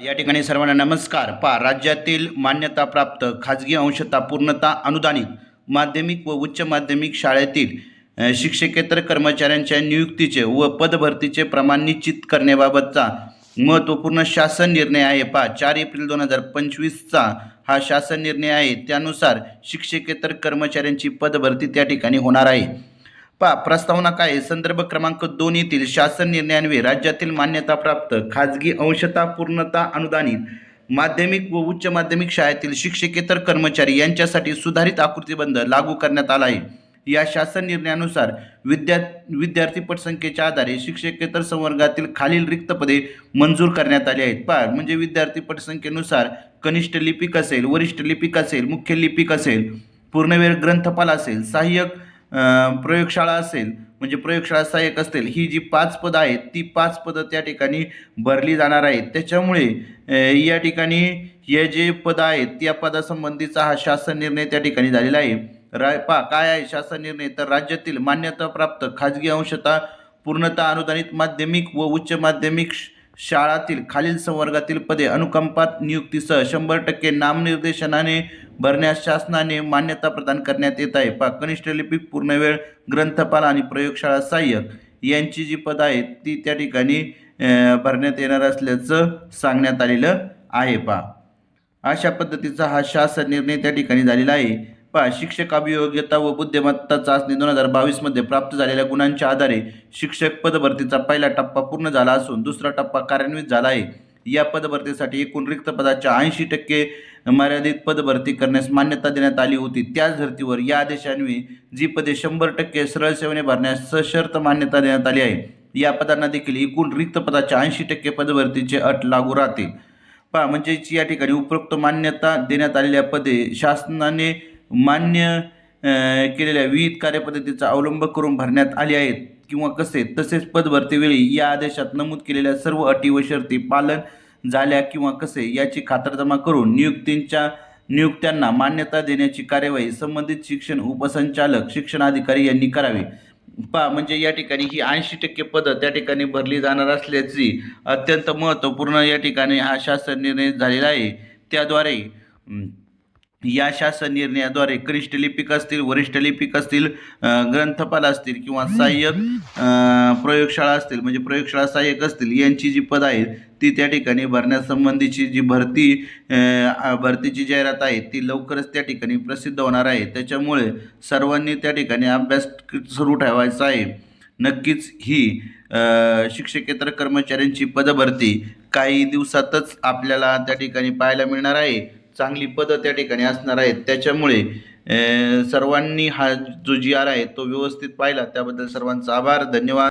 या ठिकाणी सर्वांना नमस्कार. पा राज्यातील मान्यताप्राप्त खाजगी अंशता पूर्णता अनुदानित माध्यमिक व उच्च माध्यमिक शाळेतील शिक्षकेतर कर्मचाऱ्यांच्या नियुक्तीचे व पदभरतीचे प्रमाण निश्चित करण्याबाबतचा महत्त्वपूर्ण शासन निर्णय आहे. पा चार एप्रिल दोन हजार पंचवीसचा हा शासन निर्णय आहे. त्यानुसार शिक्षकेतर कर्मचाऱ्यांची पदभरती त्या ठिकाणी होणार आहे. पा प्रस्तावना काय? संदर्भ क्रमांक दोन येथील शासन निर्णयान्वये राज्यातील मान्यताप्राप्त खाजगी अंशता पूर्णता अनुदानित माध्यमिक व उच्च माध्यमिक शाळेतील शिक्षकेतर कर्मचारी यांच्यासाठी सुधारित आकृतीबंध लागू करण्यात आला आहे. या शासन निर्णयानुसार विद्या विद्यार्थी पटसंख्येच्या आधारे शिक्षकेतर संवर्गातील खालील रिक्त पदे मंजूर करण्यात आली आहेत. पा म्हणजे विद्यार्थी पटसंख्येनुसार कनिष्ठ लिपिक असेल वरिष्ठ लिपिक असेल मुख्य लिपिक असेल पूर्णवेळ ग्रंथपाल असेल सहाय्यक प्रयोगशाळा असेल म्हणजे प्रयोगशाळा सहाय्यक असतील ही जी पाच पदं आहेत ती पाच पदं त्या ठिकाणी भरली जाणार आहेत. त्याच्यामुळे या ठिकाणी हे जे पदं आहेत त्या पदासंबंधीचा हा शासन निर्णय त्या ठिकाणी झालेला आहे. रा पा काय आहे शासन निर्णय? तर राज्यातील मान्यताप्राप्त खाजगी अंशता पूर्णतः अनुदानित माध्यमिक व उच्च माध्यमिक श- शाळातील खालील संवर्गातील पदे अनुकंपात नियुक्तीसह शंभर टक्के नामनिर्देशनाने भरण्यास शासनाने मान्यता प्रदान करण्यात येत आहे. पा. कनिष्ठ लिपिक पूर्णवेळ ग्रंथपाल आणि प्रयोगशाळा सहाय्यक यांची जी पदं आहेत ती त्या ठिकाणी भरण्यात येणार असल्याचं सांगण्यात आलेलं आहे. पा. अशा पद्धतीचा हा शासन निर्णय त्या ठिकाणी झालेला आहे. पहा शिक्षक अभियोग्यता व बुद्धिमत्ता चाचणी दोन हजार बावीसमध्ये प्राप्त झालेल्या गुणांच्या आधारे शिक्षक पदभरतीचा पहिला टप्पा पूर्ण झाला असून दुसरा टप्पा कार्यान्वित झाला आहे. या पदभरतीसाठी एकूण रिक्त पदाच्या ऐंशी टक्के मर्यादित पदभरती करण्यास मान्यता देण्यात आली होती. त्याच धर्तीवर या आदेशान्वये जी पदे शंभर टक्के सरळ सेवेने भरण्यास सशर्त मान्यता देण्यात आली आहे. या पदांना देखील एकूण रिक्त पदाच्या ऐंशी टक्के पदभरतीचे अट लागू राहतील. पहा म्हणजेच या ठिकाणी उपरोक्त मान्यता देण्यात आलेल्या पदे शासनाने मान्य केलेल्या विविध कार्यपद्धतीचा अवलंब करून भरण्यात आले आहेत किंवा कसे तसेच पदभरतीवेळी या आदेशात नमूद केलेल्या सर्व अटी व शर्ती पालन झाल्या किंवा कसे याची खातरजमा करून नियुक्तींच्या नियुक्त्यांना मान्यता देण्याची कार्यवाही संबंधित शिक्षण उपसंचालक शिक्षणाधिकारी यांनी करावी. पा म्हणजे या ठिकाणी ही ऐंशी टक्के पदं त्या ठिकाणी भरली जाणार असल्याची अत्यंत महत्त्वपूर्ण या ठिकाणी हा शासन निर्णय झालेला आहे. त्याद्वारे या शासन निर्णयाद्वारे कनिष्ठ लिपिक असतील वरिष्ठ लिपिक असतील ग्रंथपाल असतील किंवा सहाय्यक प्रयोगशाळा असतील म्हणजे प्रयोगशाळा सहाय्यक असतील यांची जी पदं आहेत ती त्या ठिकाणी भरण्यासंबंधीची जी भरती भरतीची जाहिरात आहे ती लवकरच त्या ठिकाणी प्रसिद्ध होणार आहे. त्याच्यामुळे सर्वांनी त्या ठिकाणी अभ्यास सुरू ठेवायचा आहे. नक्कीच ही शिक्षकेतर कर्मचाऱ्यांची पदभरती काही दिवसातच आपल्याला त्या ठिकाणी पाहायला मिळणार आहे. चांगली पदं त्या ठिकाणी असणार आहेत. त्याच्यामुळे सर्वांनी हा जो जी आर आहे तो व्यवस्थित पाहिला. त्याबद्दल सर्वांचा आभार. धन्यवाद.